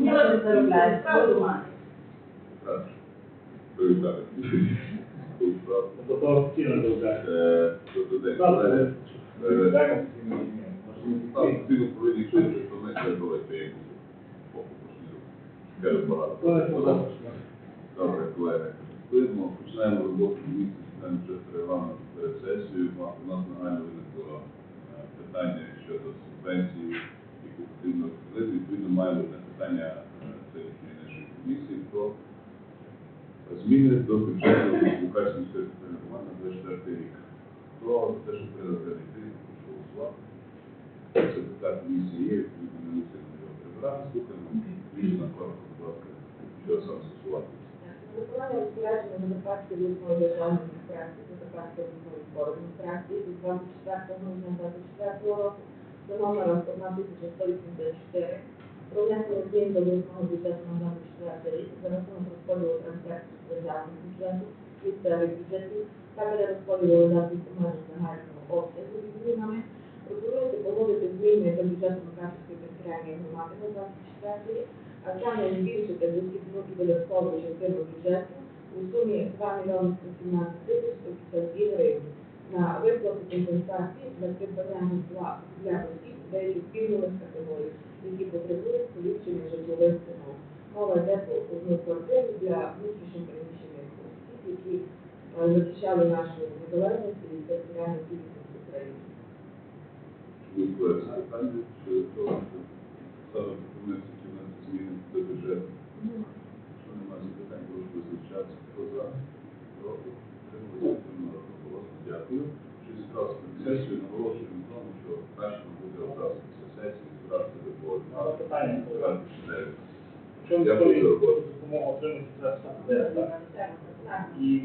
Ні, вони заробляють, правду мають. Так. Привітати. Тут справа. Тобто офіційно доведення. Е, Добрий день. Так, колеги. це Е, даємо офіційно ні. Так, ти повинні чути, що ми це давайте я поки пошлю. Скажу багато. Коли це завтра? Добре, колеги. Видно, починаємо роботу місяць, читаємо вже регламент перед сесією. У нас нагально виникло е, питання щодо субвенції, яку потрібно. Відповідно, маємо питання е, сьогоднішньої нашої комісії про зміни до бюджету Лукашівської громади на 24 рік. Про те, що треба розглядати, прошу голосувати. Секретар комісії є, відповідно, мусимо його прибирати. Слухаємо. Рішення коротко, будь ласка, що саме стосуватися. Виконання розпорядження на Закарпатській обласної державної адміністрації та обласної військової адміністрації від 24 грудня 24 року за номером 1184 про внесення змін до обласного бюджету на 24 рік за рахунок розподілу трансфертів з державного бюджету, місцевих бюджетів та перерозподілу видатків комунальних загального обсягу зі змінами. Пропонується погодити зміни до бюджету Макарської територіальної громади на 24 рік, а саме збільшити дохідну і додаткову частину бюджету у сумі 2 мільйони 117 тисяч 152 гривень на виплату компенсації для придбання житла для осіб деяких пільгових категорій, які потребують поліпшення житлових умов. Мова йде про одну квартиру для внутрішньо переміщених осіб, які е, захищали нашу незалежність і територіальну цілісність України. Дякую. Чи зібрався сесію, наголошуємо на тому, що краще збиратися до Але питання, збирати чотири. Якщо Дякую за військові роботу. допомогу отримати, це так. І